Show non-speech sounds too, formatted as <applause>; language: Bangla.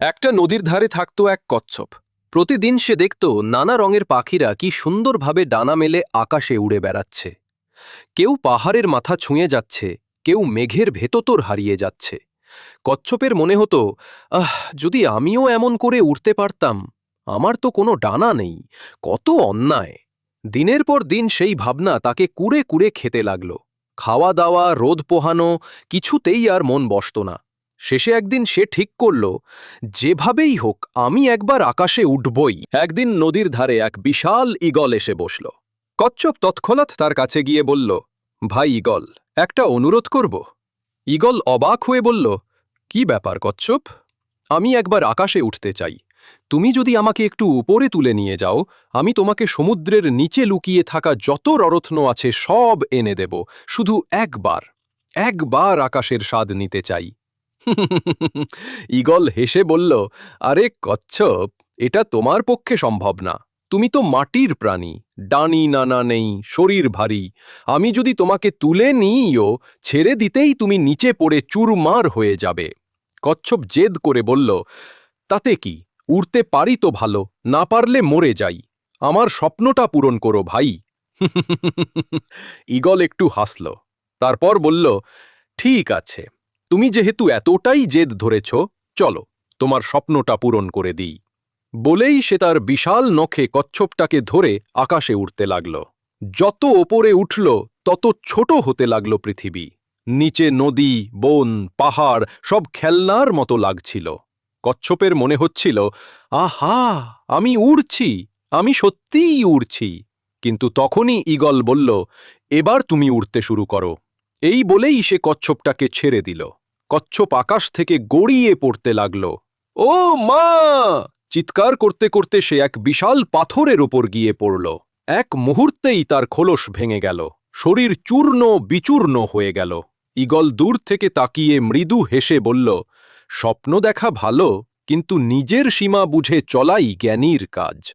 একটা নদীর ধারে থাকত এক কচ্ছপ। প্রতিদিন সে দেখত নানা রঙের পাখিরা কি সুন্দরভাবে ডানা মেলে আকাশে উড়ে বেড়াচ্ছে। কেউ পাহাড়ের মাথা ছুঁয়ে যাচ্ছে, কেউ মেঘের ভেততর হারিয়ে যাচ্ছে। কচ্ছপের মনে হতো, আহ, যদি আমিও এমন করে উড়তে পারতাম, আমার তো কোনো ডানা নেই, কত অন্যায়। দিনের পর দিন সেই ভাবনা তাকে কুড়ে কুড়ে খেতে লাগল। খাওয়া দাওয়া, রোদ পোহানো, কিছুতেই আর মন বসত না। শেষে একদিন সে ঠিক করল, যেভাবেই হোক, আমি একবার আকাশে উঠবই। একদিন নদীর ধারে এক বিশাল ইগল এসে বসল। কচ্ছপ তৎক্ষণাৎ তার কাছে গিয়ে বলল, ভাই ইগল একটা অনুরোধ করব। ইগল অবাক হয়ে বলল, কি ব্যাপার কচ্ছপ? আমি একবার আকাশে উঠতে চাই। তুমি যদি আমাকে একটু উপরে তুলে নিয়ে যাও, আমি তোমাকে সমুদ্রের নিচে লুকিয়ে থাকা যত ররত্ন আছে সব এনে দেব। শুধু একবার একবার আকাশের স্বাদ নিতে চাই। ইগল হেসে বলল, আরে কচ্ছপ, এটা তোমার পক্ষে সম্ভব না। তুমি তো মাটির প্রাণী, ডানি নানা নেই, শরীর ভারী। আমি যদি তোমাকে তুলে নিইও, ছেড়ে দিতেই তুমি নিচে পড়ে চুরমার হয়ে যাবে। কচ্ছপ জেদ করে বলল, তাতে কি? উড়তে পারি তো ভালো, না পারলে মরে যাই। আমার স্বপ্নটা পূরণ করো ভাই। <laughs> ইগল একটু হাসল, তারপর বলল, ঠিক আছে তুমি যেহেতু এতটাই জেদ ধরেছ, চলো, তোমার স্বপ্নটা পূরণ করে দিই। বলেই সে তার বিশাল নখে কচ্ছপটাকে ধরে আকাশে উঠতে লাগল। যত ওপরে উঠল, তত ছোট হতে লাগল পৃথিবী। নিচে নদী, বন, পাহাড়, সব খেলনার মতো লাগছিল। কচ্ছপের মনে হচ্ছিল, আহা, আমি উড়ছি, আমি সত্যিই উড়ছি। কিন্তু তখনই ইগল বলল, এবার তুমি উড়তে শুরু করো। এই বলেই সে কচ্ছপটাকে ছেড়ে দিল। কচ্ছপ আকাশ থেকে গড়িয়ে পড়তে লাগল। ও মা! চিৎকার করতে করতে সে এক বিশাল পাথরের ওপর গিয়ে পড়ল। এক মুহূর্তেই তার খোলস ভেঙে গেল। শরীর চূর্ণ বিচূর্ণ হয়ে গেল। ইগল দূর থেকে তাকিয়ে মৃদু হেসে বলল, স্বপ্ন দেখা ভালো, কিন্তু নিজের সীমা বুঝে চলাই জ্ঞানীর কাজ।